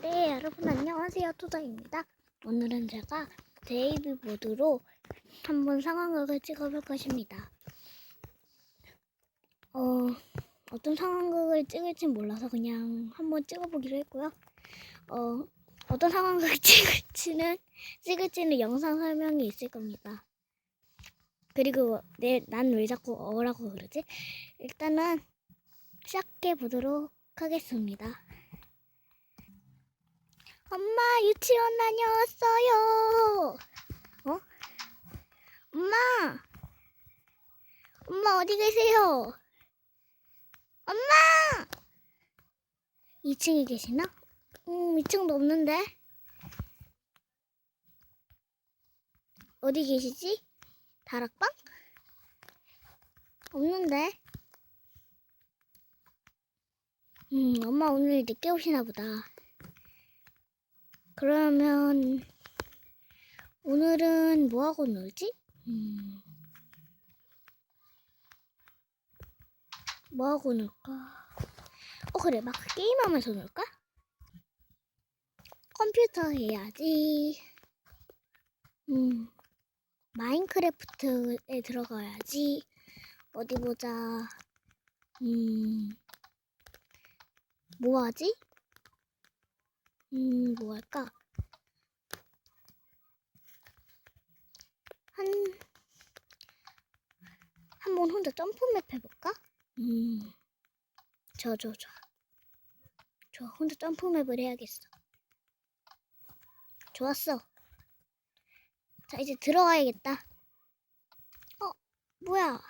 네, 여러분 안녕하세요. 토다입니다. 오늘은 제가 데이비 모드로 한번 상황극을 찍어볼 것입니다. 어, 어떤 상황극을 찍을지 몰라서 그냥 한번 찍어보기로 했고요. 어, 어떤 상황극을 찍을지는, 찍을지는 영상 설명이 있을 겁니다. 그리고 내, 난 왜 자꾸 어라고 그러지? 일단은 시작해 보도록 하겠습니다. 엄마 유치원 다녀왔어요. 어? 엄마. 엄마 어디 계세요? 엄마. 2층에 계시나? 음, 2층도 없는데. 어디 계시지? 다락방? 없는데. 음, 엄마 오늘 늦게 오시나 보다. 그러면 오늘은 뭐 하고 놀지? 음. 뭐 하고 놀까? 어 그래 막 게임하면서 놀까? 컴퓨터 해야지. 음. 마인크래프트에 들어가야지. 어디 보자. 음. 뭐 하지? 음, 뭐 할까? 한, 한 번 혼자 점프맵 해볼까? 음, 저, 저, 저. 저 혼자 점프맵을 해야겠어. 좋았어. 자, 이제 들어가야겠다. 어, 뭐야.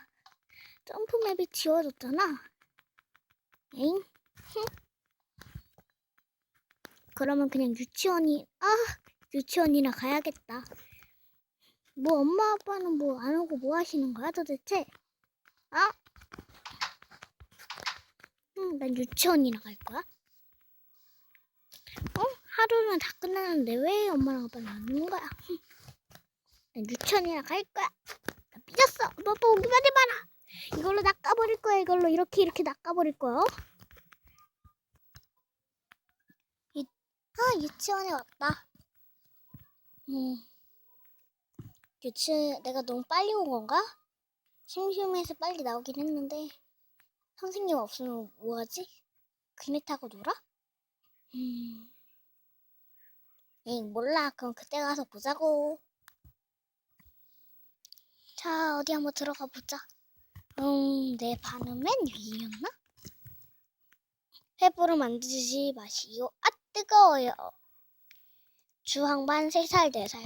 점프맵이 지워졌잖아. 에잉? 흠. 그러면 그냥 유치원이 아 유치원이나 가야겠다. 뭐 엄마 아빠는 뭐 안 오고 뭐 하시는 거야 도대체? 아? 응, 난 유치원이나 갈 거야. 어? 하루는 다 끝났는데 왜 엄마랑 아빠는 안 오는 거야? 흠. 난 유치원이나 갈 거야. 나 삐졌어. 엄마 아빠 오기만 해봐라. 이걸로 낚아버릴 거야. 이걸로 이렇게 이렇게 낚아버릴 거야. 아, 유치원에 왔다. 음. 유치, 내가 너무 빨리 온 건가? 심심해서 빨리 나오긴 했는데, 선생님 없으면 뭐하지? 그네 타고 놀아? 음. 에이, 몰라. 그럼 그때 가서 보자고. 자, 어디 한번 들어가 보자. 음, 내 반은 맨 위였나? 회부를 만드지 마시오. 아, 뜨거워요. 주황반 3살, 4살.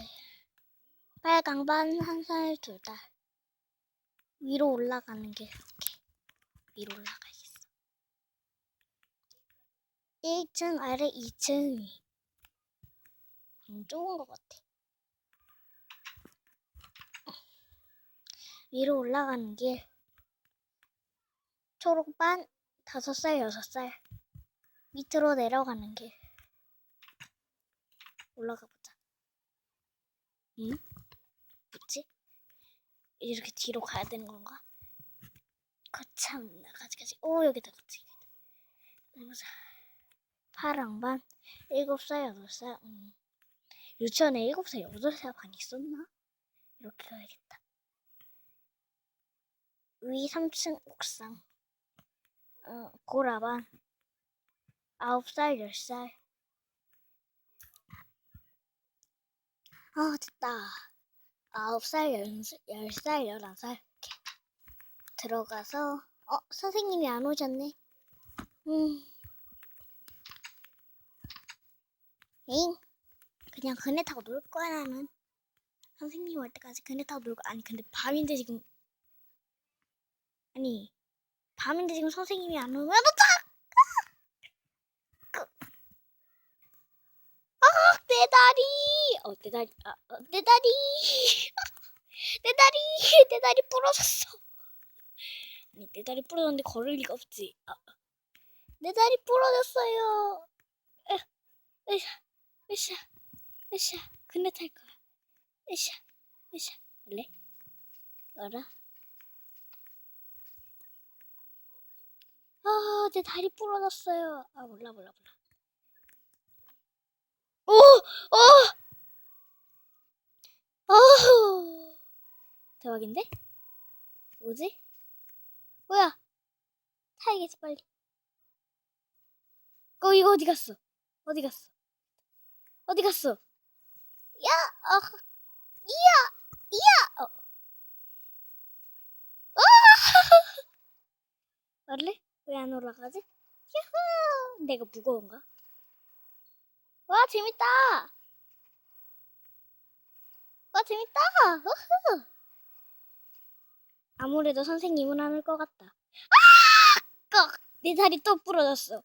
빨강반 1살, 2달. 위로 올라가는 게 이렇게. 위로 올라가야겠어. 1층 아래 2층. 음, 좋은 것 같아. 위로 올라가는 길. 초록반 5살, 6살. 밑으로 내려가는 길. 올라가 보자. 응? 뭐지? 이렇게 뒤로 가야 되는 건가? 거참 나 가지까지. 오 여기다. 어디 보자. 파랑 반 일곱 살 여덟 살. 음. 유치원에 일곱 살 여덟 살반 있었나? 이렇게 가야겠다. 위 3층 옥상. 어, 고라반 아홉 살, 열 살. 아, 됐다. 아홉 살, 열, 열 살, 열한 살. 이렇게 들어가서, 어, 선생님이 안 오셨네. 음. 에잉? 그냥 그네 타고 놀 거야, 나는. 선생님 올 때까지 그네 타고 놀고, 아니, 근데 밤인데 지금, 아니, 밤인데 지금 선생님이 안 오면, 도착! 내 다리! 어, 내 다리, 아, 어, 내 다리! 내 다리! 내 다리 부러졌어. 아니, 내 다리 부러졌는데 걸을 리가 없지. 아, 내 다리 부러졌어요. 에, 으쌰, 으쌰, 으쌰. 그네 탈 거야. 으쌰, 으쌰. 원래? 알아? 아, 내 다리 부러졌어요. 아, 몰라, 몰라, 몰라. 오, 오, 어, 대박인데? 뭐지? 뭐야? 타야겠지 빨리. 어 이거 어디 갔어? 어디 갔어? 어디 갔어? 야, 어, 이야, 이야. 어. 아! 원래 왜 안 올라가지? 야호! 내가 무거운가? 와 재밌다. 와 재밌다. 우후. 아무래도 선생님은 안올것 같다. 아! 꺽! 내 다리 또 부러졌어.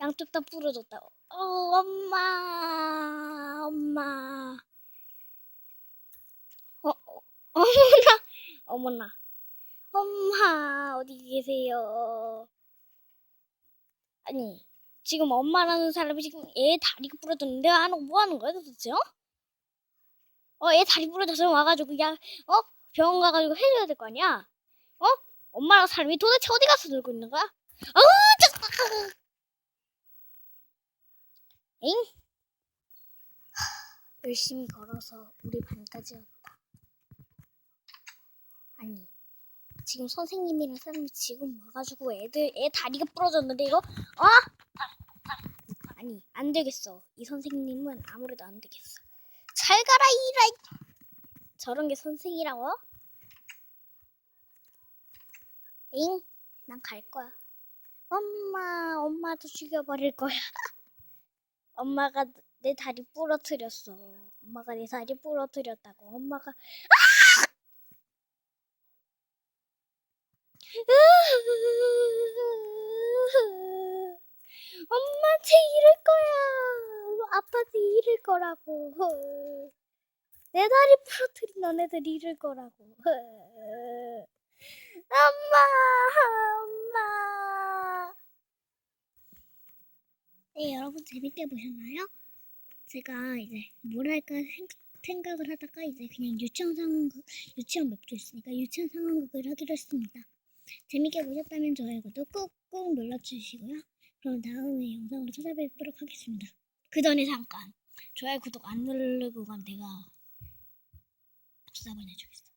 양쪽 다 부러졌다. 어, 엄마, 엄마. 어, 어, 어머나, 어머나. 엄마, 어디 계세요? 아니, 지금 엄마라는 사람이 지금 얘 다리가 부러졌는데, 아, 뭐 하는 거야, 도대체, 어? 어, 얘 다리 부러져서 와가지고, 야, 어? 병원 가가지고 해줘야 될 거 아니야? 어? 엄마랑 사람이 도대체 어디 가서 놀고 있는 거야? 아우, 짜 엥? 열심히 걸어서 우리 반까지 왔다. 아니, 지금 선생님이랑 사람이 지금 와가지고 애들, 애 다리가 부러졌는데 이거, 어? 아니, 안 되겠어. 이 선생님은 아무래도 안 되겠어. 잘 가라, 이라! 저런 게 선생이라고? 잉? 난 갈 거야. 엄마, 엄마도 죽여버릴 거야. 엄마가 내 다리 부러뜨렸어. 엄마가 내 다리 부러뜨렸다고. 엄마가 엄마한테 이럴 거야. 아빠한테 이럴 거라고. 내 다리 부러뜨린 너네들 이럴 거라고. 엄마, 엄마. 네, 여러분 재밌게 보셨나요? 제가 이제 뭘 할까 생각, 생각 을 하다가 이제 그냥 유치원 상황극, 유치원 맵도 있으니까 유치원 상황극을 하기로 했습니다. 재밌게 보셨다면 좋아요, 구독 꾹꾹 눌러주시고요. 그럼 다음에 영상으로 찾아뵙도록 하겠습니다. 그 전에 잠깐 좋아요, 구독 안 누르고 가면 내가 복사번 해주겠어.